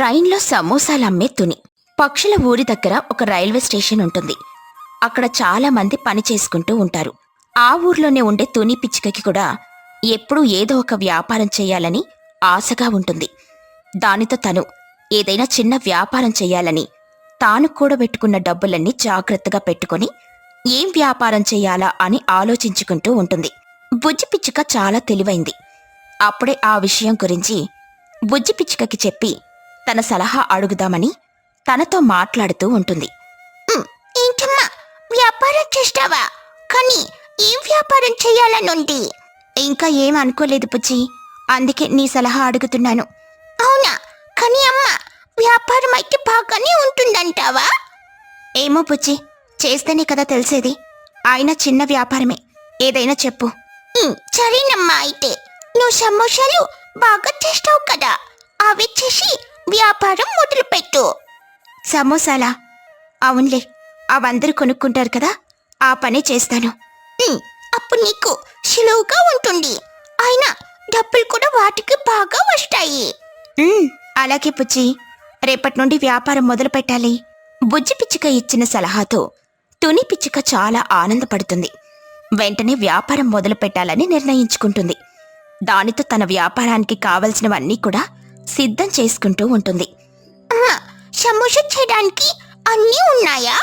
ట్రైన్లో సమోసాలు అమ్మే తుని పక్షుల ఊరి దగ్గర ఒక రైల్వే స్టేషన్ ఉంటుంది. అక్కడ చాలా మంది పని చేసుకుంటూ ఉంటారు. ఆ ఊర్లోనే ఉండే తుని పిచ్చుకకి కూడా ఎప్పుడూ ఏదో ఒక వ్యాపారం చేయాలని ఆశగా ఉంటుంది. దానితో తను ఏదైనా చిన్న వ్యాపారం చేయాలని తాను కూడబెట్టుకున్న డబ్బులన్నీ జాగ్రత్తగా పెట్టుకొని ఏం వ్యాపారం చేయాలా అని ఆలోచించుకుంటూ ఉంటుంది. బుజ్జి పిచ్చుక చాలా తెలివైంది. అప్పుడే ఆ విషయం గురించి బుజ్జి పిచ్చుకకి చెప్పి తన సలహా అడుగుదామని తనతో మాట్లాడుతూ ఉంటుంది. ఏంటమ్మా? వ్యాపారం చేస్తావా? కానీ ఏం వ్యాపారం చేయాలనుంది? ఇంకా ఏం అనుకోలేదు పుచ్చి అందుకే నీ సలహా అడుగుతున్నాను. అవునా? కానీ అమ్మా వ్యాపారం అయితే బాగానే ఉంటుందంటావా? ఏమో పుచ్చి చేస్తేనే కదా తెలిసేది. ఆయన చిన్న వ్యాపారమే. ఏదైనా చెప్పు. సరేనమ్మా అయితే. నువ్వు సమోసాలు బాగా చేస్తావు కదా? అవి చేసి వ్యాపారం మొదలుపెట్టు. సమోసాలా? అవునులే అవందరూ కొనుక్కుంటారు కదా ఆ పని చేస్తాను. అప్పుడు నీకు సులువుగా ఉంటుంది. అయినా డబ్బులు కూడా వాటికి బాగా వస్తాయి. అలాగే పుచ్చి రేపటి నుండి వ్యాపారం మొదలు పెట్టాలి. బుజ్జి పిచ్చుక ఇచ్చిన సలహాతో తుని పిచ్చుక చాలా ఆనందపడుతుంది. వెంటనే వ్యాపారం మొదలు పెట్టాలని నిర్ణయించుకుంటుంది. దానితో తన వ్యాపారానికి కావలసినవన్నీ కూడా సిద్ధం చేసుకుంటూ ఉంటుంది. సమోస చేయడానికి అన్నీ ఉన్నాయా?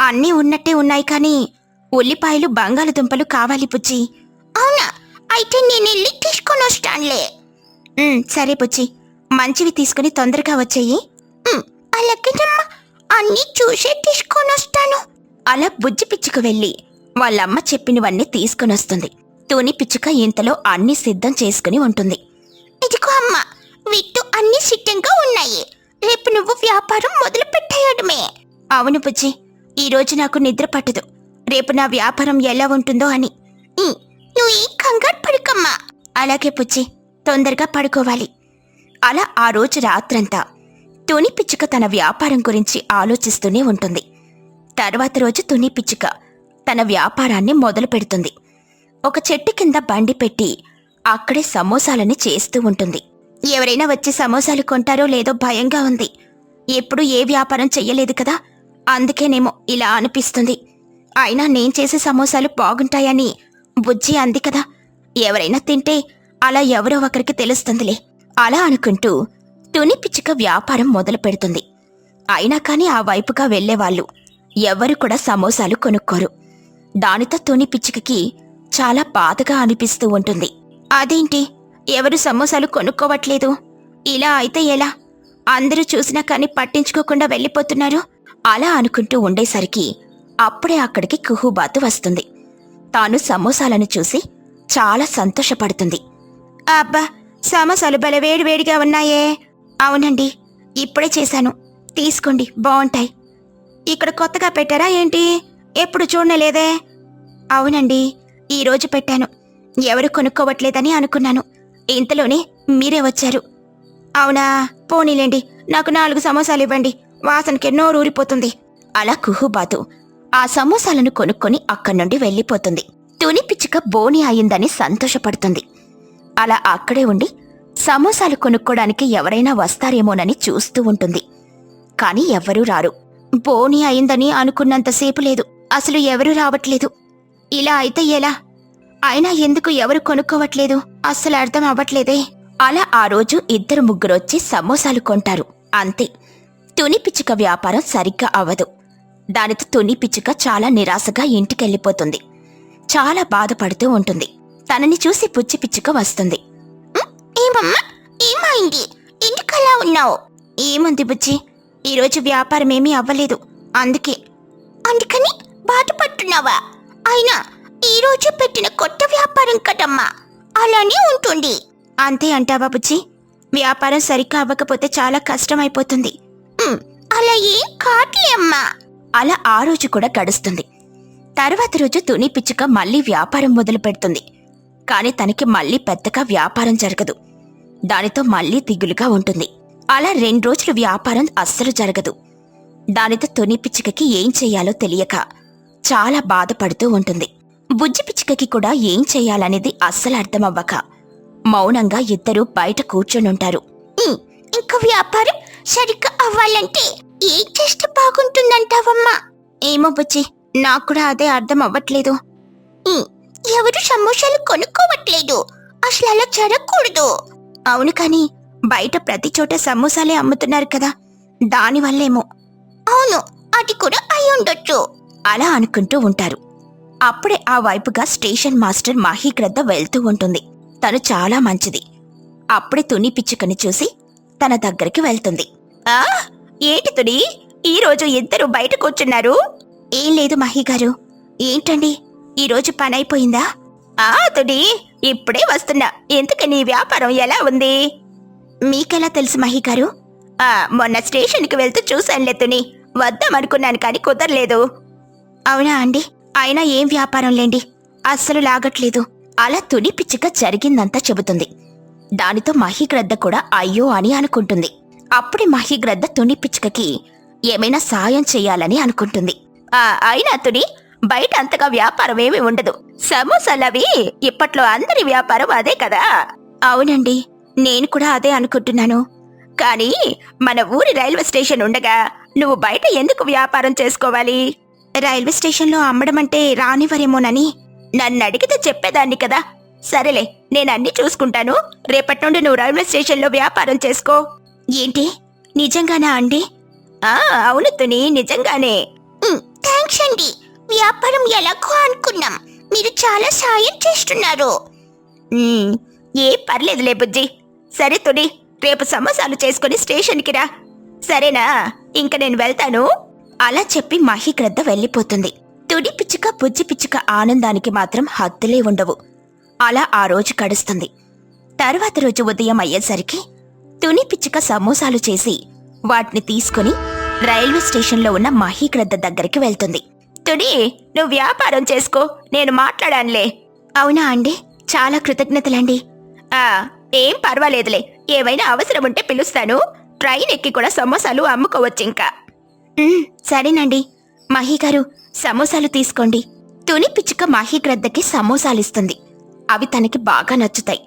అన్నీ ఉన్నట్టే ఉన్నాయి కానీ ఉల్లిపాయలు బంగాళదుంపలు కావాలి పుచ్చి అవునా? అయితే నేను వెళ్ళి తీసుకొని వస్తానులే. సరే పుచ్చి మంచివి తీసుకుని తొందరగా వచ్చేయి. అలాగేనమ్మా. అన్నీ చూసే తీసుకొని వస్తాను. అలా బుజ్జి పిచ్చుకు వెళ్ళి వాళ్ళమ్మ చెప్పినవన్నీ తీసుకుని వస్తుంది. తూని పిచ్చుక ఇంతలో అన్ని సిద్ధం చేసుకుని ఉంటుంది. ఇదిగో అమ్మ. వీటితో అన్ని సిద్ధంగా ఉన్నాయి. రేపు నువ్వు వ్యాపారం మొదలు పెట్టేయడమే. అవును బుజ్జి ఈరోజు నాకు నిద్ర పట్టదు. రేపు నా వ్యాపారం ఎలా ఉంటుందో అని. నువ్వు ఈ కంగారు పడుకమ్మా. అలాగే పుచ్చి తొందరగా పడుకోవాలి. అలా ఆ రోజు రాత్రంతా తుని పిచ్చుక తన వ్యాపారం గురించి ఆలోచిస్తూనే ఉంటుంది. తర్వాత రోజు తుని పిచ్చుక తన వ్యాపారాన్ని మొదలు పెడుతుంది. ఒక చెట్టు కింద బండి పెట్టి అక్కడే సమోసాలని చేస్తూ ఉంటుంది. ఎవరైనా వచ్చి సమోసాలు కొంటారో లేదో భయంగా ఉంది. ఎప్పుడు ఏ వ్యాపారం చెయ్యలేదు కదా. అందుకేనేమో ఇలా అనిపిస్తుంది. అయినా నేను చేసే సమోసాలు బాగుంటాయని బుజ్జి అంది కదా. ఎవరైనా తింటే అలా ఎవరో ఒకరికి తెలుస్తుందిలే. అలా అనుకుంటూ తుని పిచ్చుక వ్యాపారం మొదలు పెడుతుంది. అయినా కానీ ఆ వైపుగా వెళ్ళేవాళ్ళు ఎవరు కూడా సమోసాలు కొనుక్కోరు. దానితో తుని పిచ్చుకకి చాలా బాధగా అనిపిస్తూ ఉంటుంది. అదేంటి? ఎవరు సమోసాలు కొనుక్కోవట్లేదు. ఇలా అయితే ఎలా? అందరూ చూసినా కానీ పట్టించుకోకుండా వెళ్ళిపోతున్నారు. అలా అనుకుంటూ ఉండేసరికి అప్పుడే అక్కడికి కుహుబాతు వస్తుంది. తాను సమోసాలను చూసి చాలా సంతోషపడుతుంది. అబ్బా సమోసాలు బల వేడివేడిగా ఉన్నాయే. అవునండి ఇప్పుడే చేశాను. తీసుకోండి బాగుంటాయి ఇక్కడ కొత్తగా పెట్టారా ఏంటి? ఎప్పుడు చూడలేదే? అవునండి ఈరోజు పెట్టాను. ఎవరు కొనుక్కోవట్లేదని అనుకున్నాను. ఇంతలోనే మీరే వచ్చారు. అవునా? పోనీలేండి. నాకు నాలుగు సమోసాలు ఇవ్వండి. వాసనకి ఎన్నో అలా కుహుబాతు ఆ సమోసాలను కొనుక్కొని అక్కడి నుండి వెళ్ళిపోతుంది. తుని పిచ్చుక బోని అయిందని సంతోషపడుతుంది. అలా అక్కడే ఉండి సమోసాలు కొనుక్కోడానికి ఎవరైనా వస్తారేమోనని చూస్తూ ఉంటుంది. కాని ఎవ్వరూ రారు. బోని అయిందని అనుకున్నంతసేపు లేదు. అసలు ఎవరూ రావట్లేదు. ఇలా అయితే ఎలా? అయినా ఎందుకు ఎవరు కొనుక్కోవట్లేదు? అస్సలు అర్థం అవ్వట్లేదే. అలా ఆ రోజు ఇద్దరు ముగ్గురొచ్చి సమోసాలు కొంటారు. అంతే. తుని పిచ్చుక వ్యాపారం సరిగ్గా అవ్వదు. దానితో తుని పిచ్చుక చాలా నిరాశగా ఇంటికెళ్ళిపోతుంది. చాలా బాధపడుతూ ఉంటుంది. తనని చూసి పుచ్చి పిచ్చుక వస్తుంది. ఏమమ్మా? ఏమైంది? ఎందుకలా ఉన్నావు? ఏముంది బుజ్జి? ఈరోజు వ్యాపారం ఏమీ అవ్వలేదు. అందుకే. అందుకని బాధపడుతున్నావా? అయినా ఈ రోజు పెట్టిన కొత్త వ్యాపారం కదమ్మా. అలానే ఉంటుంది. అంతే అంటావా బాబుజీ. వ్యాపారం సరిగ్గా అవ్వకపోతే చాలా కష్టమైపోతుంది. ఉమ్, అలా ఏం కాదులే అమ్మా. అలా ఆ రోజు కూడా గడుస్తుంది. తర్వాత రోజు తుని పిచ్చుక మళ్ళీ వ్యాపారం మొదలు పెడుతుంది. కాని తనకి మళ్ళీ పెద్దగా వ్యాపారం జరగదు. దానితో మళ్ళీ దిగులుగా ఉంటుంది. అలా రెండు రోజులు వ్యాపారం అస్సలు జరగదు. దానితో తుని పిచ్చుకకి ఏం చెయ్యాలో తెలియక చాలా బాధపడుతూ ఉంటుంది. బుజ్జి పిచ్చుకకి కూడా ఏం చేయాలనేది అస్సలు అర్థమవ్వక మౌనంగా ఇద్దరూ బయట కూర్చొనుంటారు. ఇంకా వ్యాపారం సరిగ్గా అవ్వాలంటే ఏం చేస్తే బాగుంటుందంటావమ్మా? ఏమో బుజ్జి నాకు కూడా అదే అర్థం అవ్వట్లేదు ఎవరు సమోసాలు కొనుక్కోవట్లేదు. అసలు అలా జరగకూడదు. అవును కానీ బయట ప్రతి చోట సమోసాలే అమ్ముతున్నారు కదా దానివల్లేమో అవును అది కూడా అయి ఉండొచ్చు. అలా అనుకుంటూ ఉంటారు. అప్పుడే ఆ వైపుగా స్టేషన్ మాస్టర్ మహీగ్రద్ద వెళ్తూ ఉంటుంది. తను చాలా మంచిది. అప్పుడే తుని పిచ్చుకని చూసి తన దగ్గరికి వెళ్తుంది. ఆ? ఏంటి తుని? ఈరోజు ఇద్దరు బయట కూర్చున్నారు? ఏం లేదు మహిగారు ఏంటండి? ఈరోజు పని అయిపోయిందా ఆ తుని ఇప్పుడే వస్తున్నా. ఎందుకు నీ వ్యాపారం ఎలా ఉంది? మీకెలా తెలుసు మహిగారు ఆ మొన్న స్టేషన్కి వెళ్తూ చూశానులే తుని. వద్దామనుకున్నాను కానీ కుదరలేదు. అవునా అండి? అయినా ఏం వ్యాపారం లేండి. అస్సలు లాగట్లేదు. అలా తుని పిచ్చిక జరిగిందంతా చెబుతుంది. దానితో మహిగ్రద్ద కూడా అయ్యో అని అనుకుంటుంది. అప్పుడే మహిగ్రద్ద తుని పిచ్చుకకి ఏమైనా సాయం చెయ్యాలని అనుకుంటుంది. ఆ అయినా తుని బయట అంతగా వ్యాపారం ఏమీ ఉండదు. సమోసాలవి ఇప్పట్లో అందరి వ్యాపారం అదే కదా? అవునండి నేను కూడా అదే అనుకుంటున్నాను. కానీ మన ఊరి రైల్వే స్టేషన్ ఉండగా నువ్వు బయట ఎందుకు వ్యాపారం చేసుకోవాలి? రైల్వే స్టేషన్లో అమ్మడం అంటే రానివరేమోనని నన్ను అడిగితే చెప్పేదాన్ని కదా. సరేలే నేను అన్ని చూసుకుంటాను. రేపటి నుండి నువ్వు రైల్వే స్టేషన్లో వ్యాపారం చేసుకో. ఏంటి? నిజంగానా అండి? ఆ అవును తుని నిజంగానే. థ్యాంక్స్ అండి. వ్యాపారం ఎలాగో అనుకున్నాం? మీరు చాలా సాయం చేస్తున్నారు. ఏ పర్లేదులే బుజ్జి. సరే తుని రేపు సమోసాలు చేసుకుని స్టేషన్కి రా. సరేనా? ఇంక నేను వెళ్తాను. అలా చెప్పి మహిగ్రద్ద వెళ్ళిపోతుంది. తుడి పిచ్చుక బుజ్జి పిచ్చుక ఆనందానికి మాత్రం హద్దులే ఉండవు. అలా ఆ రోజు గడుస్తుంది. తర్వాత రోజు ఉదయం అయ్యేసరికి తుని పిచ్చుక సమోసాలు చేసి వాటిని తీసుకుని రైల్వే స్టేషన్లో ఉన్న మహీగ్రద్ద దగ్గరికి వెళ్తుంది. తుడి నువ్వు వ్యాపారం చేసుకో నేను మాట్లాడానులే. అవునా అండి? చాలా కృతజ్ఞతలండి. ఆ ఏం పర్వాలేదులే. ఏమైనా అవసరం ఉంటే పిలుస్తాను. ట్రైన్ ఎక్కి కూడా సమోసాలు అమ్ముకోవచ్చు ఇంకా. సరేనండి. మహి గారు సమోసాలు తీసుకోండి. తుని పిచ్చుక మహిగ్రద్దకి సమోసాలిస్తుంది. అవి తనకి బాగా నచ్చుతాయి.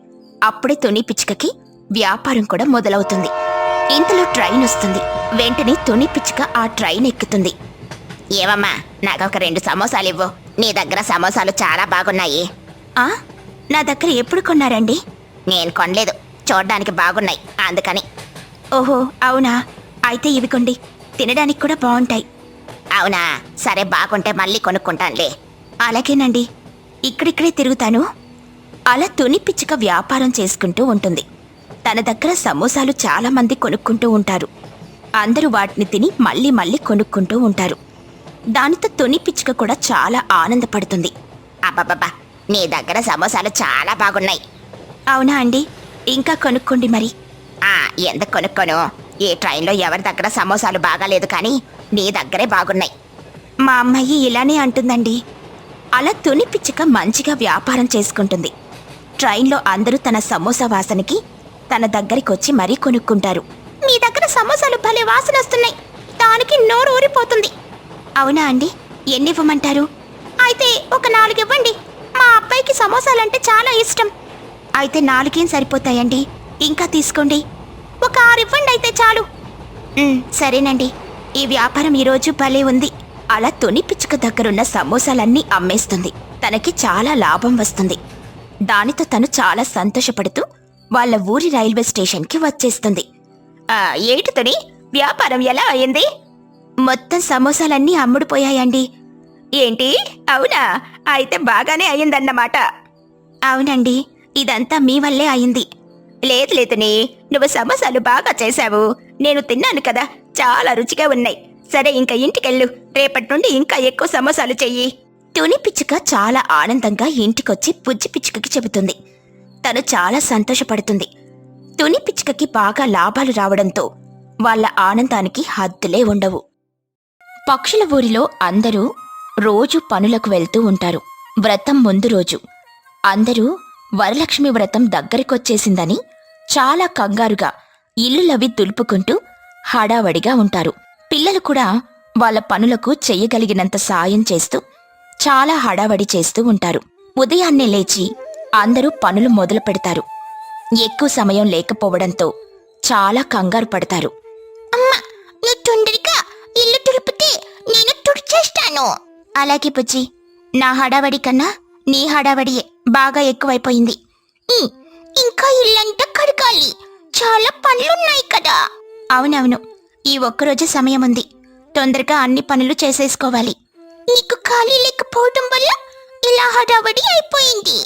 అప్పుడే తుని పిచ్చుకకి వ్యాపారం కూడా మొదలవుతుంది. ఇంతలో ట్రైన్ వస్తుంది. వెంటనే తుని పిచ్చుక ఆ ట్రైన్ ఎక్కుతుంది. ఏవమ్మా నాకు ఒక రెండు సమోసాలు ఇవ్వు. నీ దగ్గర సమోసాలు చాలా బాగున్నాయి. ఆ? నా దగ్గర ఎప్పుడు కొన్నారండి? నేను కొనలేదు. చూడడానికి బాగున్నాయి. అందుకని. ఓహో అవునా? అయితే ఇవి కొండి తినడానికి కూడా బాగుంటాయి అవునా? సరే బాగుంటే మళ్ళీ కొనుక్కుంటానులే. అలాగేనండి. ఇక్కడిక్కడే తిరుగుతాను. అలా తుని పిచ్చుక వ్యాపారం చేసుకుంటూ ఉంటుంది. తన దగ్గర సమోసాలు చాలామంది కొనుక్కుంటూ ఉంటారు. అందరూ వాటిని తిని మళ్ళీ మళ్ళీ కొనుక్కుంటూ ఉంటారు. దానితో తుని పిచ్చుక కూడా చాలా ఆనందపడుతుంది. అబ్బబ్బబ్బా! నీ దగ్గర సమోసాలు చాలా బాగున్నాయి. అవునా అండి? ఇంకా కొనుక్కోండి మరి. ఆ ఎందుకు కొనుక్కోను? ఈ ట్రైన్లో ఎవరి దగ్గర సమోసాలు బాగాలేదు కానీ నీ దగ్గరే బాగున్నాయి. మా అమ్మాయి ఇలానే అంటుందండి. అలా తుని పిచ్చుక మంచిగా వ్యాపారం చేసుకుంటుంది. ట్రైన్లో అందరూ తన సమోసా వాసనకి తన దగ్గరికి వచ్చి మరీ కొనుక్కుంటారు. మీ దగ్గర సమోసాలు భలే వాసన వస్తున్నాయి దానికి నోరు ఊరిపోతుంది. అవునా అండి? ఎన్ని ఇవ్వమంటారు? అయితే ఒక నాలుగు ఇవ్వండి. మా అబ్బాయికి సమోసాలంటే చాలా ఇష్టం. అయితే నాలుగేం సరిపోతాయండి? ఇంకా తీసుకోండి. ఒక ఆరు ఇవ్వండి అయితే చాలు. "ఉమ్, సరేనండి. ఈ వ్యాపారం ఈరోజు భలే ఉంది. అలా తొని పిచ్చుక దగ్గరున్న సమోసాలన్నీ అమ్మేస్తుంది. తనకి చాలా లాభం వస్తుంది. దానితో తను చాలా సంతోషపడుతూ వాళ్ళ ఊరి రైల్వే స్టేషన్కి వచ్చేస్తుంది. "ఆ, ఏంటి తొని? వ్యాపారం ఎలా అయింది? మొత్తం సమోసాలన్నీ అమ్ముడుపోయాయండి. ఏంటి? అవునా? అయితే బాగానే అయిందన్నమాట. అవునండి. ఇదంతా మీ వల్లే అయింది. లేదు లేదుని నువ్వు సమోసాలు బాగా చేశావు. నేను తిన్నాను కదా చాలా రుచిగా ఉన్నాయి. సరే ఇంకా ఇంటికెళ్ళు రేపటి నుండి ఇంకా ఎక్కువ సమోసాలు చెయ్యి. తుని పిచ్చుక చాలా ఆనందంగా ఇంటికొచ్చి పుజ్జి పిచ్చుకకి చెబుతుంది. తను చాలా సంతోషపడుతుంది. తుని పిచ్చుకకి బాగా లాభాలు రావడంతో వాళ్ళ ఆనందానికి హద్దులే ఉండవు. పక్షుల ఊరిలో అందరూ రోజు పనులకు వెళ్తూ ఉంటారు. వ్రతం ముందు రోజు. అందరూ వరలక్ష్మి వ్రతం దగ్గరికొచ్చేసిందని చాలా కంగారుగా ఇల్లులవి దులుపుకుంటూ హడావడిగా ఉంటారు. పిల్లలు కూడా వాళ్ళ పనులకు చెయ్యగలిగినంత సాయం చేస్తూ చాలా హడావడి చేస్తూ ఉంటారు. ఉదయాన్నే లేచి అందరూ పనులు మొదలు పెడతారు. ఎక్కువ సమయం లేకపోవడంతో చాలా కంగారు పడతారు. ఇల్లు తుడిపితే నేను తుడిచేస్తాను. అలాగే బుజ్జి నా హడావడి కన్నా నీ హడావడియే బాగా ఎక్కువైపోయింది. ఇంకా ఇల్లంతా కడగాలి. చాలా పనులున్నాయి కదా. అవునవును ఈ ఒక్కరోజు సమయం ఉంది తొందరగా అన్ని పనులు చేసేసుకోవాలి. నీకు ఖాళీ లేకపోవడం వల్ల ఇలా హడావడి అయిపోయింది.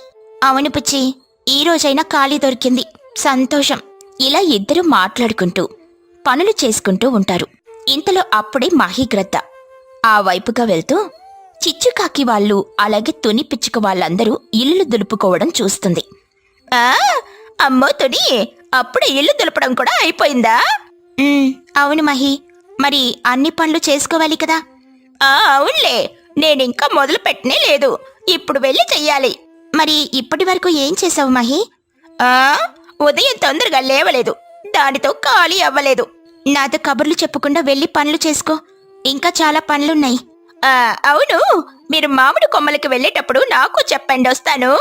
అవును పుచ్చి ఈ రోజైనా ఖాళీ దొరికింది. సంతోషం. ఇలా ఇద్దరు మాట్లాడుకుంటూ పనులు చేసుకుంటూ ఉంటారు. ఇంతలో అప్పుడే మహిగ్రద్ద ఆ వైపుగా వెళ్తూ చిచ్చుకాకి వాళ్ళు అలాగే తుని పిచ్చుక వాళ్ళందరూ ఇల్లు దులుపుకోవడం చూస్తుంది. ఆ అమ్మో తుని అప్పుడే ఇల్లు దులపడం కూడా అయిపోయిందా? అవును మహి. మరి అన్ని పనులు చేసుకోవాలి కదా? ఆ అవునులే. నేనింకా మొదలు పెట్టనే లేదు. ఇప్పుడు వెళ్ళి చెయ్యాలి. మరి ఇప్పటి వరకు ఏం చేసావు మహి? ఆ ఉదయం తొందరగా లేవలేదు. దానితో ఖాళీ అవ్వలేదు. నాతో కబుర్లు చెప్పకుండా వెళ్ళి పనులు చేసుకో. ఇంకా చాలా పనులున్నాయి. అవును మీరు మామిడి కొమ్మలకి వెళ్ళేటప్పుడు నాకు చెప్పండి వస్తాను.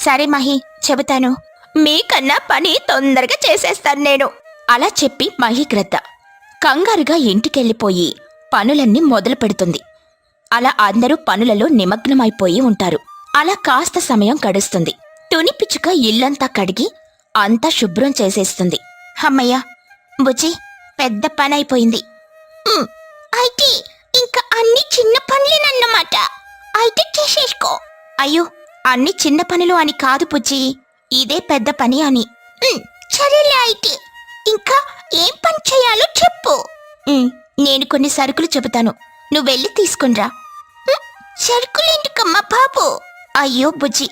సరే మహి చెబుతాను. మీకన్నా పని తొందరగా చేసేస్తాను నేను. అలా చెప్పి మహిగ్రద్ద కంగారుగా ఇంటికెళ్ళిపోయి పనులన్నీ మొదలు పెడుతుంది. అలా అందరూ పనులలో నిమగ్నమైపోయి ఉంటారు. అలా కాస్త సమయం గడుస్తుంది. తుని పిచ్చుక ఇల్లంతా కడిగి అంతా శుభ్రం చేసేస్తుంది. అమ్మయ్య బుజ్జి పెద్ద పని అయిపోయింది అయితే అన్ని చిన్న పనులేనన్నమాట. అయితే చేసేసుకో. అయ్యో అన్ని చిన్న పనులు అని కాదు పుజ్జి. ఇదే పెద్ద పని అని. సరేలే అయితే. ఇంకా ఏం పని చేయాలో చెప్పు. నేను కొన్ని సరుకులు చెబుతాను. నువ్వు వెళ్ళి తీసుకునిరా సరుకులేందుకమ్మా బాబు? అయ్యో బుజ్జి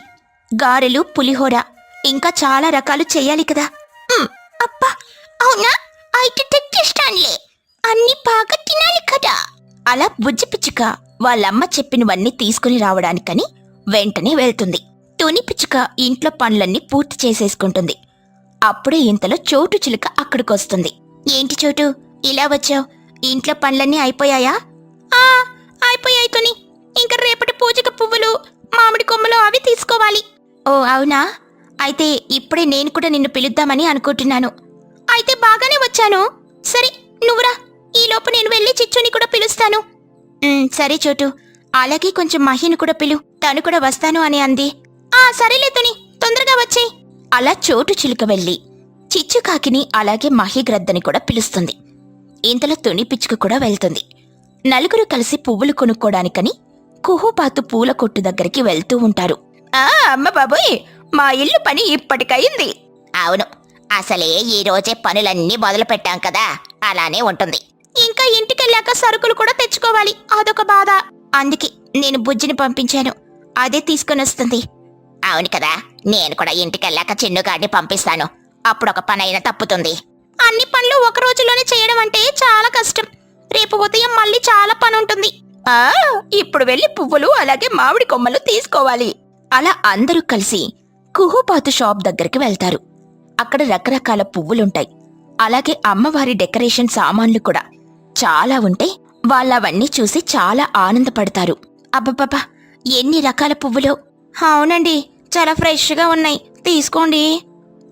గారెలు పులిహోర ఇంకా చాలా రకాలు చెయ్యాలి కదా. అబ్బా అవునా? అయితే తెచ్చిస్తానులే. అన్ని బాగా తినాలి కదా. అలా బుజ్జి పిచ్చుక వాళ్ళమ్మ చెప్పినవన్నీ తీసుకుని రావడానికని వెంటనే వెళ్తుంది. తుని పిచ్చుక ఇంట్లో పనులన్నీ పూర్తి చేసేసుకుంటుంది. అప్పుడే ఇంతలో చోటు చిలుక అక్కడికొస్తుంది. ఏంటి చోటు? ఇలా వచ్చావు? ఇంట్లో పనులన్నీ అయిపోయాయా? ఆ అయిపోయాయి తుని. ఇంకా రేపటి పూజక పువ్వులు మామిడి కొమ్మలు అవి తీసుకోవాలి. ఓ అవునా? అయితే ఇప్పుడే నేను కూడా నిన్ను పిలుద్దామని అనుకుంటున్నాను. అయితే బాగానే వచ్చాను. సరే నువ్వురా ఈలోపు నేను వెళ్ళి చిచ్చుని కూడా పిలుస్తాను. సరే చోటు. అలాగే కొంచెం మహిని కూడా పిలు. తను కూడా వస్తాను అని అంది. ఆ సరేలే తుని. తొందరగా వచ్చేయి. అలా చోటు చిలుక వెళ్ళి చిచ్చుకాకిని అలాగే మహిగ్రద్దని కూడా పిలుస్తుంది. ఇంతలో తుని పిచ్చుక కూడా వెళ్తుంది. నలుగురు కలిసి పువ్వులు కొనుక్కోడానికని కుహుపాతు పూల కొట్టు దగ్గరికి వెళ్తూ ఉంటారు. ఆ అమ్మ బాబోయ్! మా ఇల్లు పని ఇప్పటికయింది. అవును. అసలే ఈ రోజే పనులన్నీ మొదలు పెట్టాం కదా. అలానే ఉంటుంది. ఇంకా ఇంటికెళ్ళాక సరుకులు కూడా తెచ్చుకోవాలి. అదొక బాధ. అందుకే నేను బుజ్జిని పంపించాను. అదే తీసుకొని వస్తుంది అవును కదా నేను కూడా ఇంటికెళ్ళాక చిన్నుగాడిని పంపిస్తాను. అప్పుడు ఒక పని అయినా తప్పుతుంది. అన్ని పనులు ఒక రోజులోనే చేయడం అంటే చాలా కష్టం. రేపు ఉదయం మళ్ళీ చాలా పని ఉంటుంది ఆ ఇప్పుడు వెళ్ళి పువ్వులు అలాగే మామిడి కొమ్మలు తీసుకోవాలి. అలా అందరూ కలిసి కుహుపాతు షాప్ దగ్గరికి వెళ్తారు. అక్కడ రకరకాల పువ్వులుంటాయి. అలాగే అమ్మవారి డెకరేషన్ సామాన్లు కూడా. చాలా ఉంటే వాళ్ళవన్నీ చూసి చాలా ఆనందపడతారు. అబ్బబ్బబ్బా ఎన్ని రకాల పువ్వులు? అవునండి చాలా ఫ్రెష్గా ఉన్నాయి. తీసుకోండి.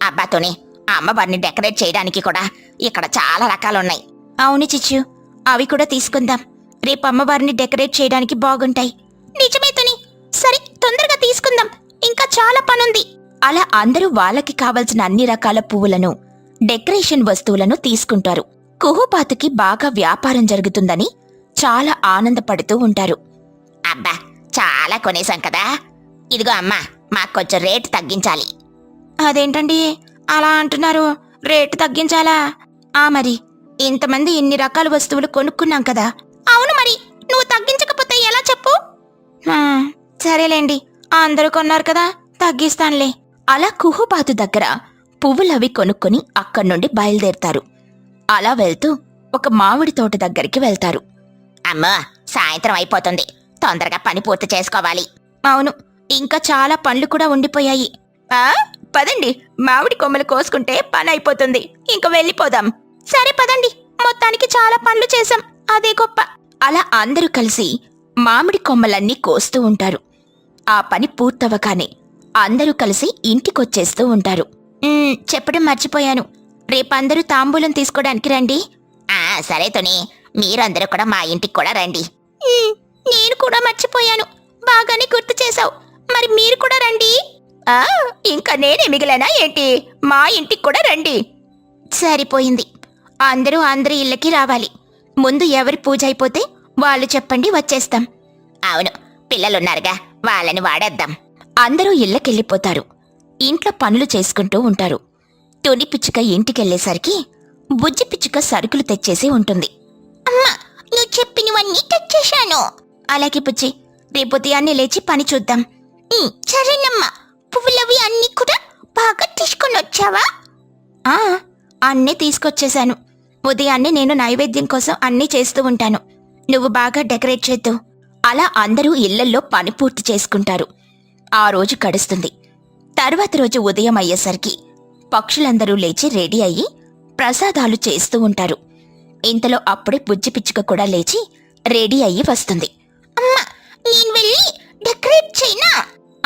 అబ్బాతోనే అమ్మవారిని డెకరేట్ చేయడానికి కూడా ఇక్కడ చాలా రకాలున్నాయి. అవును చిచ్చు అవి కూడా తీసుకుందాం. రేపు అమ్మవారిని డెకరేట్ చేయడానికి బాగుంటాయి. నిజమే తుని సరే తొందరగా తీసుకుందాం. ఇంకా చాలా పనుంది. అలా అందరూ వాళ్ళకి కావలసిన అన్ని రకాల పువ్వులను డెకరేషన్ వస్తువులను తీసుకుంటారు. కుహుపాతుకి బాగా వ్యాపారం జరుగుతుందని చాలా ఆనందపడుతూ ఉంటారు. అబ్బా చాలా కొనేసాం కదా. ఇదిగో అమ్మా మాకు కొంచెం రేటు తగ్గించాలి. అదేంటండి? అలా అంటున్నారు. రేటు తగ్గించాలా? ఆ మరి ఇంతమంది ఇన్ని రకాల వస్తువులు కొనుక్కున్నాం కదా. అవును మరి నువ్వు తగ్గించకపోతే ఎలా చెప్పు? సరేలేండి అందరూ కొన్నారు కదా తగ్గిస్తానులే. అలా కుహుబాతు దగ్గర పువ్వులవి కొనుక్కొని అక్కడి నుండి బయలుదేరతారు. అలా వెళ్తూ ఒక మామిడి తోట దగ్గరికి వెళ్తారు. అమ్మా సాయంత్రం అయిపోతుంది. తొందరగా పని పూర్తి చేసుకోవాలి. అవును ఇంకా చాలా పనులు కూడా ఉండిపోయాయి. ఆ పదండి మామిడి కొమ్మలు కోసుకుంటే పని అయిపోతుంది. ఇంక వెళ్ళిపోదాం. సరే పదండి. మొత్తానికి చాలా పనులు చేశాం. అదే గొప్ప. అలా అందరూ కలిసి మామిడి కొమ్మలన్నీ కోస్తూ ఉంటారు. ఆ పని పూర్తవగానే అందరూ కలిసి ఇంటికొచ్చేస్తూ ఉంటారు. చెప్పడం మర్చిపోయాను. రేపందరూ తాంబూలం తీసుకోవడానికి రండి. ఆ సరే తుని మీరందరూ కూడా మా ఇంటికి కూడా రండి. నేను కూడా మర్చిపోయాను. బాగానే గుర్తు చేశావు. మరి మీరు కూడా రండి. ఆ ఇంకా నేనే మిగిలేనా ఏంటి? మా ఇంటికి కూడా రండి. సరిపోయింది. అందరూ అందరి ఇళ్ళకి రావాలి. ముందు ఎవరి పూజ అయిపోతే వాళ్ళు చెప్పండి వచ్చేస్తాం. అవును పిల్లలున్నారుగా వాళ్ళని వాడేద్దాం. అందరూ ఇళ్ళకెళ్ళిపోతారు. ఇంట్లో పనులు చేసుకుంటూ ఉంటారు. తుని పిచ్చుక ఇంటికెళ్ళేసరికి బుజ్జి పిచ్చుక సరుకులు తెచ్చేసి ఉంటుంది. అమ్మా నువ్వు చెప్పినవన్నీ తెచ్చేశాను. అలాగే బుజ్జి రేపు ఉదయాన్నే లేచి పని చూద్దాం. సరేనమ్మా పువ్వులవి అన్నీ కూడా బాగా తీసుకొని వచ్చావా ఆ అన్నీ తీసుకొచ్చేశాను. ఉదయాన్నే నేను నైవేద్యం కోసం అన్నీ చేస్తూ ఉంటాను. నువ్వు బాగా డెకరేట్ చేద్దు. అలా అందరూ ఇళ్ళల్లో పని పూర్తి చేసుకుంటారు. ఆ రోజు గడుస్తుంది. తర్వాత రోజు ఉదయం అయ్యేసరికి పక్షులందరూ లేచి రెడీ అయ్యి ప్రసాదాలు చేస్తూ ఉంటారు. ఇంతలో అప్పుడే బుజ్జి పిచ్చుక కూడా లేచి రెడీ అయ్యి వస్తుంది. అమ్మా నేను వెళ్ళి డెకరేట్ చేయనా?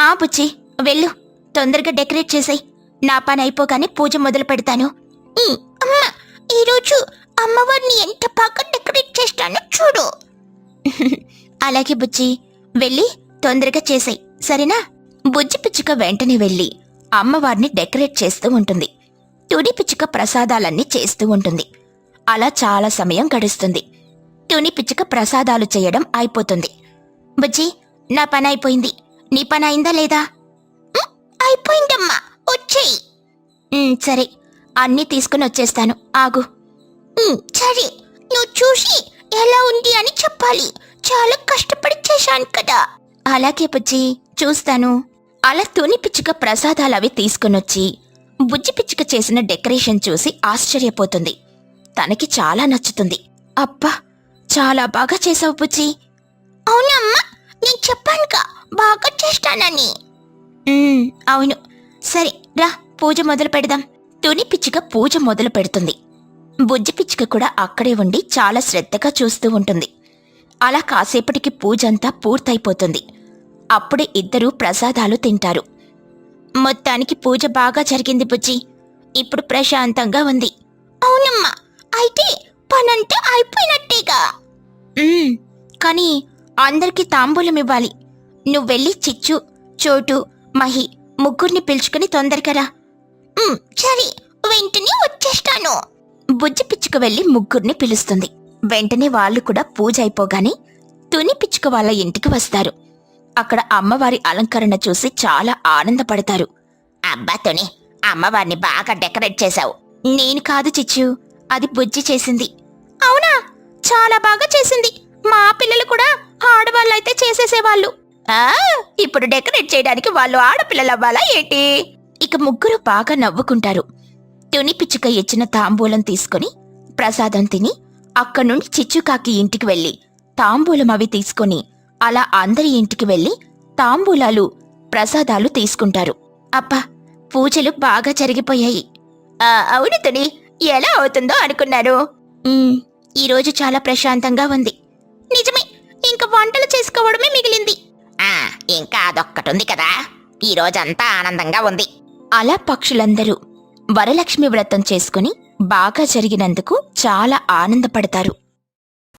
ఆ బుజ్జి వెళ్ళు. తొందరగా డెకరేట్ చేసాయి. నా పని అయిపోగానే పూజ మొదలు పెడతాను. అమ్మా ఈరోజు అమ్మవారిని ఎంత బాగా డెకరేట్ చేస్తానో చూడు. అలాగే బుజ్జి వెళ్ళి తొందరగా చేసాయి. సరేనా? బుజ్జి పిచ్చుక వెంటనే వెళ్ళి అమ్మవారిని డెకరేట్ చేస్తూ ఉంటుంది. తుని పిచ్చుక ప్రసాదాలన్నీ చేస్తూ ఉంటుంది. అలా చాలా సమయం గడుస్తుంది. తుని పిచ్చుక ప్రసాదాలు చేయడం అయిపోతుంది. బుజ్జి నా పని అయిపోయింది. నీ పని అయిందా లేదా? అయిపోయిందమ్మా. వచ్చేయి. సరే. అన్నీ తీసుకుని వచ్చేస్తాను. ఆగు. సరే. నువ్వు చూసి ఎలా ఉంది అని చెప్పాలి. చాలా కష్టపడి చేశాను కదా. అలాగే బుజ్జి చూస్తాను. అలా తుని పిచ్చుక ప్రసాదాలు అవి తీసుకునొచ్చి బుజ్జి పిచ్చుక చేసిన డెకరేషన్ చూసి ఆశ్చర్యపోతుంది. తనకి చాలా నచ్చుతుంది. అబ్బా చాలా బాగా చేసావు బుజ్జి. అవునమ్మా నేను చెప్పానుగా బాగా చేస్తానని. అవును. సరే రా పూజ మొదలు పెడదాం. తుని పిచ్చుక పూజ మొదలు పెడుతుంది. బుజ్జి పిచ్చుక కూడా అక్కడే ఉండి చాలా శ్రద్ధగా చూస్తూ ఉంటుంది. అలా కాసేపటికి పూజంతా పూర్తయిపోతుంది. అప్పుడే ఇద్దరూ ప్రసాదాలు తింటారు. మొత్తానికి పూజ బాగా జరిగింది బుజ్జి. ఇప్పుడు ప్రశాంతంగా ఉంది. అవునమ్మా అయితే పనంతా అయిపోయినట్టేగా? కానీ అందరికీ తాంబూలం ఇవ్వాలి. నువ్వు వెళ్ళి చిచ్చు చోటు మహి ముగ్గురిని పిలుచుకుని తొందరగా రా. సరే వెంటనే వచ్చేస్తాను. బుజ్జి పిచ్చుక వెళ్ళి ముగ్గురిని పిలుస్తుంది. వెంటనే వాళ్ళు కూడా పూజ అయిపోగానే తుని పిచ్చుక వాళ్ళ ఇంటికి వస్తారు. అక్కడ అమ్మవారి అలంకరణ చూసి చాలా ఆనందపడతారు. అబ్బాతోనే అమ్మవారిని బాగా డెకరేట్ చేశావు. నేను కాదు చిచ్చు అది బుజ్జి చేసింది. అవునా? చాలా బాగా చేసింది. మా పిల్లలు కూడా ఆడవాళ్ళైతే చేసేసేవాళ్ళు. ఆ? ఇప్పుడు డెకరేట్ చేయడానికి వాళ్ళు ఆడపిల్లలు అవ్వాలా ఏంటి? ఇక ముగ్గురు బాగా నవ్వుకుంటారు. తుని పిచ్చుక ఇచ్చిన తాంబూలం తీసుకుని ప్రసాదం తిని అక్కడి నుండి చిచ్చుకాకి ఇంటికి వెళ్ళి తాంబూలం అవి తీసుకొని అలా అందరి ఇంటికి వెళ్ళి తాంబూలాలు ప్రసాదాలు తీసుకుంటారు. అబ్బా పూజలు బాగా జరిగిపోయాయి. అవును తుని ఎలా అవుతుందో అనుకున్నారు ఈరోజు చాలా ప్రశాంతంగా ఉంది. నిజమే ఇంకా వంటలు చేసుకోవడమే మిగిలింది. ఇంకా అదొక్కటుంది కదా. ఈ రోజంతా ఆనందంగా ఉంది. అలా పక్షులందరూ వరలక్ష్మి వ్రతం చేసుకుని బాగా జరిగినందుకు చాలా ఆనందపడతారు.